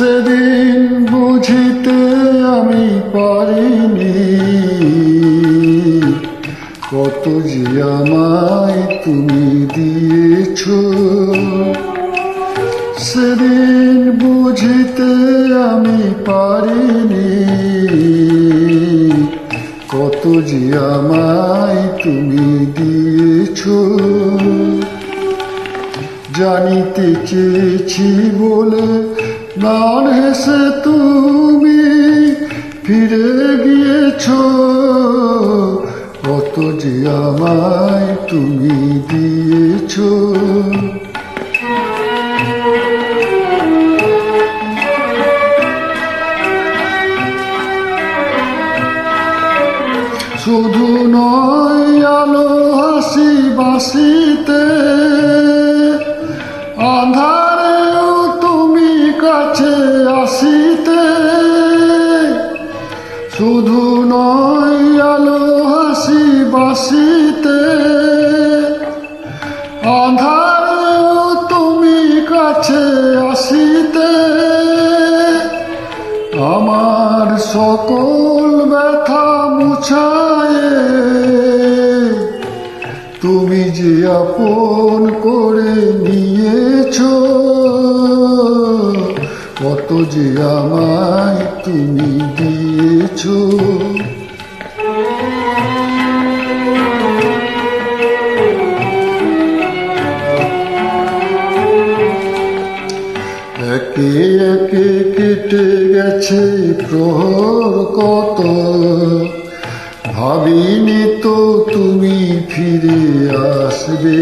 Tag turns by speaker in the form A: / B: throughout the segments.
A: সেদিন বুঝিতে আমি পারিনি। কত যে আমায় তুমি দিয়েছ। সেদিন বুঝিতে আমি পারিনি। কত যে আমায় তুমি দিয়েছ। জানিতে চেয়েছি বলে নান হেসে তুমি ফিরে গিয়েছ, কত যে আমায় তুমি দিয়েছ। শুধু নয় আলো হাসি বাসিতে শুধু নয়, আলো হাসি বাসিতে। আন্ধারেও তুমি কাছে আসিতে। আমার সকল ব্যথা মুছায়। তুমি যে আপন করে নিয়েছ। কত যে আমায় তুমি দিয়েছ। একে একে কেটে গেছে প্রহর কত ভাবিনি তো তুমি ফিরে আসবে।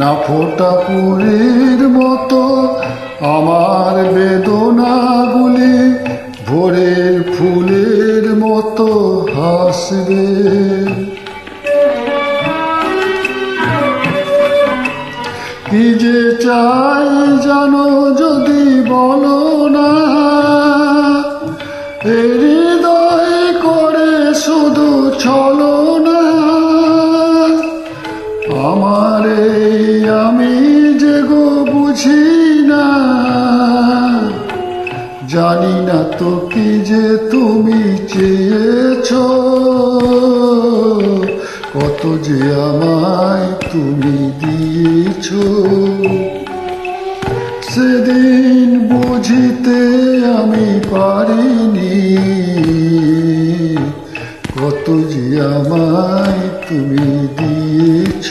A: না ফোটা পুরীর মতো আমার বেদনাগুলি ভোরের ফুলের মতো হাসবে। কি যে চাই জানো যদি বলো না এ জানি না তো কি যে তুমি চেয়েছ। কত যে আমায় তুমি দিয়েছ। সেদিন বুঝিতে আমি পারিনি। কত যে আমায় তুমি দিয়েছ।